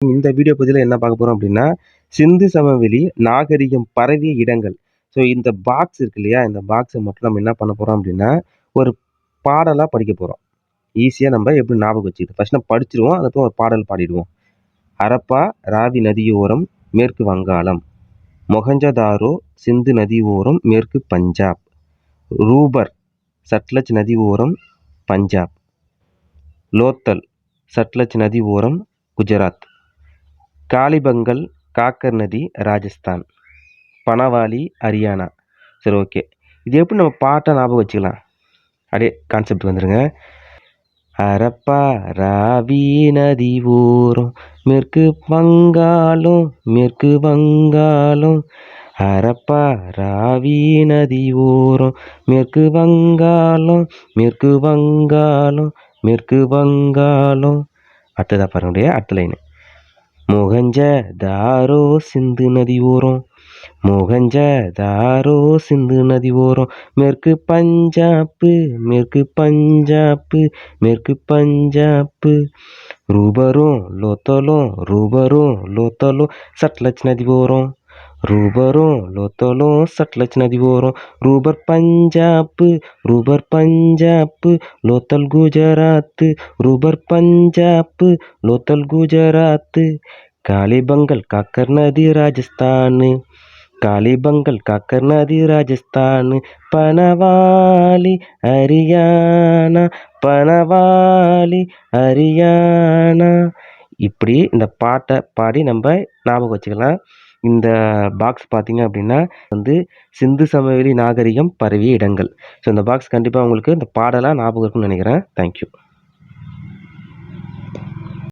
இந்த வீடியோ பதிவில் என்ன பார்க்க போகிறோம் அப்படின்னா சிந்து சமவெளி நாகரிகம் பரவிய இடங்கள். ஸோ இந்த பாக்ஸ் இருக்கு இல்லையா? இந்த பாக்ஸை மட்டும் நம்ம என்ன பண்ண போகிறோம் அப்படின்னா ஒரு பாடலாக படிக்க போகிறோம் ஈஸியாக நம்ம எப்படி ஞாபகம் வச்சுக்கிது ஃபஸ்ட் நம்ம படிச்சிருவோம் அதுக்கப்புறம் ஒரு பாடல் பாடிடுவோம். ஹரப்பா ராவி நதியோரம் மேற்கு வங்காளம். மொஹஞ்சதாரோ சிந்து நதி ஓரம் மேற்கு பஞ்சாப். ரூபர் சட்லஜ் நதி ஓரம் பஞ்சாப். லோத்தல் சட்லஜ் நதி ஓரம் குஜராத். காளிபங்கல் காக்கர் நதி ராஜஸ்தான். பனவாலி ஹரியானா சரி ஓகே. இது எப்படி நம்ம பாட்டை ஞாபகம் வச்சுக்கலாம்? அப்படியே கான்செப்ட் வந்துடுங்க ஹரப்பா ராவி நதி ஓரம் மேற்கு வங்காளம் மேற்கு வங்காளம். ஹரப்பா ராவி நதி ஓரம் மேற்கு வங்காளம் மேற்கு வங்காளம் மேற்கு வங்காளம். அடுத்ததாக பாருங்க அடுத்த லைனு முகஞ்ச தாரோ சிந்து நதி ஓரம். முகஞ்ச தாரோ சிந்து நதி ஓரம். மேற்கு பஞ்சாப்பு மேற்கு பஞ்சாப்பு மேற்கு பஞ்சாப்பு. ரூபரும் லோத்தலும் ரூபரும் லோத்தலும். சட்லஜ் நதி ஓரம். ரூபரும் லோத்தலும் சட்லஜ் நதி ஓரம் ரூபர் பஞ்சாப்பு ரூபர் பஞ்சாப்பு லோத்தல் குஜராத்து. ரூபர் பஞ்சாப்பு லோத்தல் குஜராத்து. காளிபங்கல் காக்கர் நதி ராஜஸ்தான். காளிபங்கல் காக்கர் நதி ராஜஸ்தான். பனவாலி ஹரியானா பனவாலி ஹரியானா இப்படி இந்த பாட்டை பாடி நம்ம ஞாபகம் வச்சுக்கலாம். இந்த பாக்ஸ் பார்த்தீங்க அப்படின்னா வந்து சிந்து சமவெளி நாகரிகம் பரவிய இடங்கள். ஸோ இந்த பாக்ஸ் கண்டிப்பாக உங்களுக்கு இந்த பாடலாக ஞாபகம் இருக்குன்னு நினைக்கிறேன். தேங்க்யூ